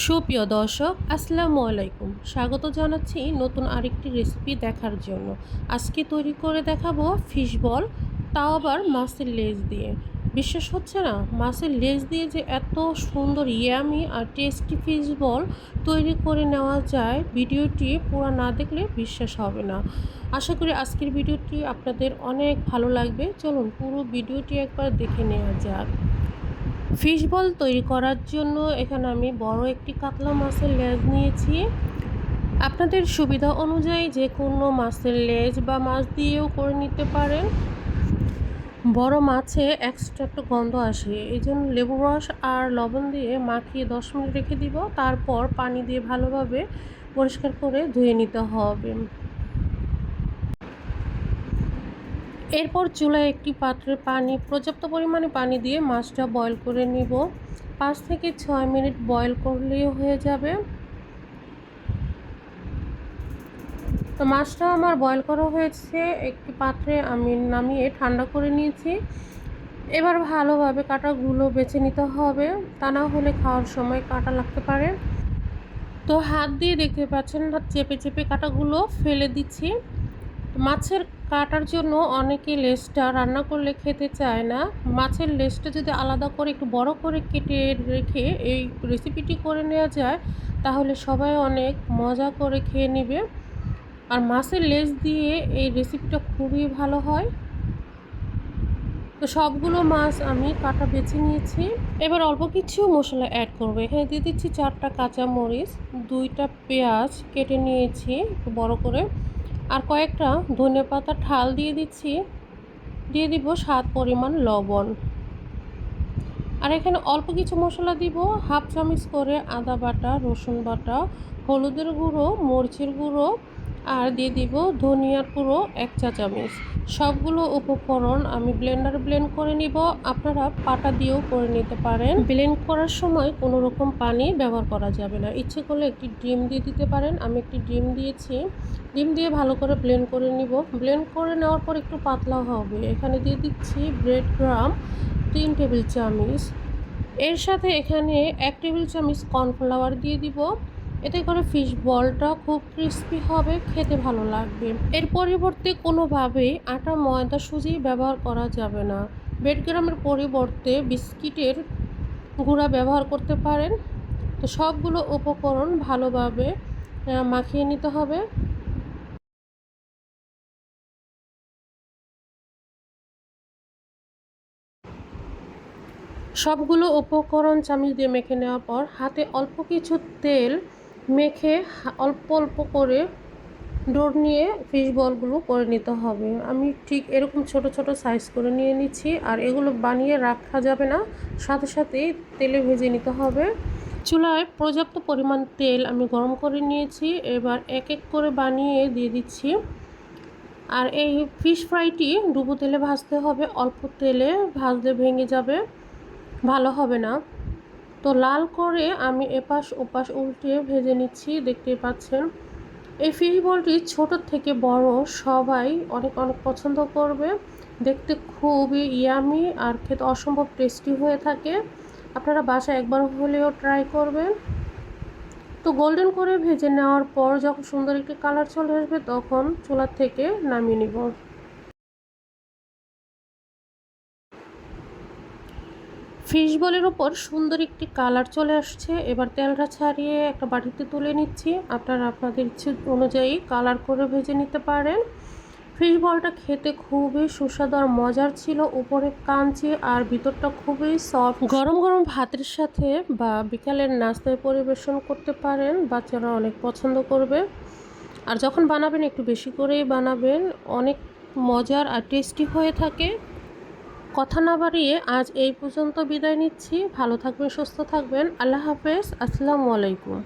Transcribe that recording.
সুপ্রিয় দর্শক, আসসালামু আলাইকুম। স্বাগত জানাচ্ছি নতুন আরেকটি রেসিপি দেখার জন্য। আজকে তৈরি করে দেখাবো ফিশ বল তাও আবার মাছের লেজ দিয়ে। বিশ্বাস হচ্ছে না? মাছের লেজ দিয়ে যে এত সুন্দর ইয়ামি আর টেস্টি ফিশ বল তৈরি করে নেওয়া যায়, ভিডিওটি পুরো না দেখলে বিশ্বাস হবে না। আশা করি আজকের ভিডিওটি আপনাদের অনেক ভালো লাগবে। চলুন পুরো ভিডিওটি একবার দেখে নেওয়া যাক। ফিশ বল তৈরি করার জন্য এখানে আমি বড় একটি কাতলা মাছের লেজ নিয়েছি। আপনাদের সুবিধা অনুযায়ী যে কোনো মাছের লেজ বা মাছ দিয়েও করে নিতে পারেন। বড় মাছে এক্সট্রা একটা গন্ধ আসে, এই জন্য লেবু রস আর লবণ দিয়ে মাখিয়ে দশ মিনিট রেখে দিব। তারপর পানি দিয়ে ভালোভাবে পরিষ্কার করে ধুয়ে নিতে হবে। এরপর চুলায় একটি পাত্রে পানি, পর্যাপ্ত পরিমাণে পানি দিয়ে মাছটা বয়ল করে নিব। পাঁচ থেকে ছয় মিনিট বয়ল করলেই হয়ে যাবে। তো মাছটা আমার বয়ল করা হয়েছে, একটি পাত্রে আমি নামিয়ে ঠান্ডা করে নিয়েছি। এবার ভালোভাবে কাটাগুলো বেছে নিতে হবে, তা না হলে খাওয়ার সময় কাটা লাগতে পারে। তো হাত দিয়ে দেখতে পাচ্ছেন, চেপে চেপে কাটাগুলো ফেলে দিচ্ছি। মাছের কাটার জন্য অনেকে লেজটা রান্না করলে খেতে চায় না। মাছের লেজটা যদি আলাদা করে, একটু বড় করে কেটে রেখে এই রেসিপিটি করে নেওয়া যায়, তাহলে সবাই অনেক মজা করে খেয়ে নেবে। আর মাছের লেজ দিয়ে এই রেসিপিটা খুবই ভালো হয়। তো সবগুলো মাছ আমি কাটা বেছে নিয়েছি। এবার অল্প কিছু মশলা অ্যাড করব। এখানে দিয়ে দিচ্ছি চারটা কাঁচা মরিচ দুইটা পেঁয়াজ কেটে নিয়েছি একটু বড় করে। আর কয়েকটা ধনে পাতা ঠাল দিয়ে দিচ্ছি। দিয়ে দিব স্বাদ পরিমাণ লবণ। আর এখানে অল্প কিছু মশলা দিব, হাফ চামচ করে আদা বাটা, রসুন বাটা, হলুদের গুঁড়ো, মরিচের গুঁড়ো আর দিয়ে দিব ধনিয়ার গুঁড়ো এক চা চামচ। সবগুলো উপকরণ আমি ব্লেন্ডার ব্লেন্ড করে নিব। আপনারা পাটা দিয়েও করে নিতে পারেন। ব্লেন্ড করার সময় কোনো রকম পানি ব্যবহার করা যাবে না। ইচ্ছে করলে একটি ডিম দিয়ে দিতে পারেন। আমি একটি ডিম দিয়েছি। ডিম দিয়ে ভালো করে ব্লেন্ড করে নিব। ব্লেন্ড করে নেওয়ার পর একটু পাতলা হবে। এখানে দিয়ে দিচ্ছি ব্রেড গ্রাম তিন টেবিল চামচ। এর সাথে এখানে এক টেবিল চামচ কর্নফ্লাওয়ার দিয়ে দিব। এতে করে ফিশ বলটা খুব ক্রিস্পি হবে, খেতে ভালো লাগবে। এর পরিবর্তে কোনোভাবেই আটা, ময়দা, সুজি ব্যবহার করা যাবে না। বেডগ্রামের পরিবর্তে বিস্কিটের গুঁড়া ব্যবহার করতে পারেন। তো সবগুলো উপকরণ ভালোভাবে মাখিয়ে নিতে হবে। সবগুলো উপকরণ চামচ দিয়ে মেখে নেওয়ার পর হাতে অল্প কিছু তেল মেখে অল্প অল্প করে ডোর নিয়ে ফিশ বলগুলো করে নিতে হবে। আমি ঠিক এরকম ছোট ছোট সাইজ করে নিয়ে নিচ্ছি আর এগুলো বানিয়ে রাখা যাবে না। সাথে সাথেই তেলে ভেজে নিতে হবে। চুলায় পর্যাপ্ত পরিমাণ তেল আমি গরম করে নিয়েছি। এবার এক এক করে বানিয়ে দিয়ে দিচ্ছি। আর এই ফিশ ফ্রাইটি ডুবো তেলে ভাজতে হবে। অল্প তেলে ভাজলে ভেঙে যাবে। ভালো হবে না। তো লাল করে আমি এপাশ ওপাশ উল্টে ভেজে নিচ্ছি, দেখতেই পাচ্ছেন। এই ফিশ বলটি ছোটো থেকে বড়, সবাই অনেক অনেক পছন্দ করবে। দেখতে খুবই ইয়ামি আর খেতে অসম্ভব টেস্টি হয়ে থাকে। আপনারা বাসায় একবার হলেও ট্রাই করবেন। তো গোল্ডেন করে ভেজে নেওয়ার পর যখন সুন্দর একটি কালার চলে আসবে, তখন চুলার থেকে নামিয়ে নিব। ফিশ বলের ওপর সুন্দর একটি কালার চলে আসছে। এবার তেলটা ছাড়িয়ে একটা বাটিতে তুলে নিচ্ছি। আপনারা আপনাদের ইচ্ছে অনুযায়ী কালার করে ভেজে নিতে পারেন। ফিশ বলটা খেতে খুবই সুস্বাদু আর মজার ছিল। উপরে কাঞ্চি আর ভিতরটা খুবই সফট গরম গরম ভাতের সাথে বা বিকালের নাস্তায় পরিবেশন করতে পারেন। বাচ্চারা অনেক পছন্দ করবে। আর যখন বানাবেন, একটু বেশি করেই বানাবেন। অনেক মজার আর টেস্টি হয়ে থাকে। কথা না বাড়িয়ে আজ এই পর্যন্ত বিদায় নিচ্ছি। ভালো থাকবেন, সুস্থ থাকবেন। আল্লাহ হাফেজ। আসসালামু আলাইকুম।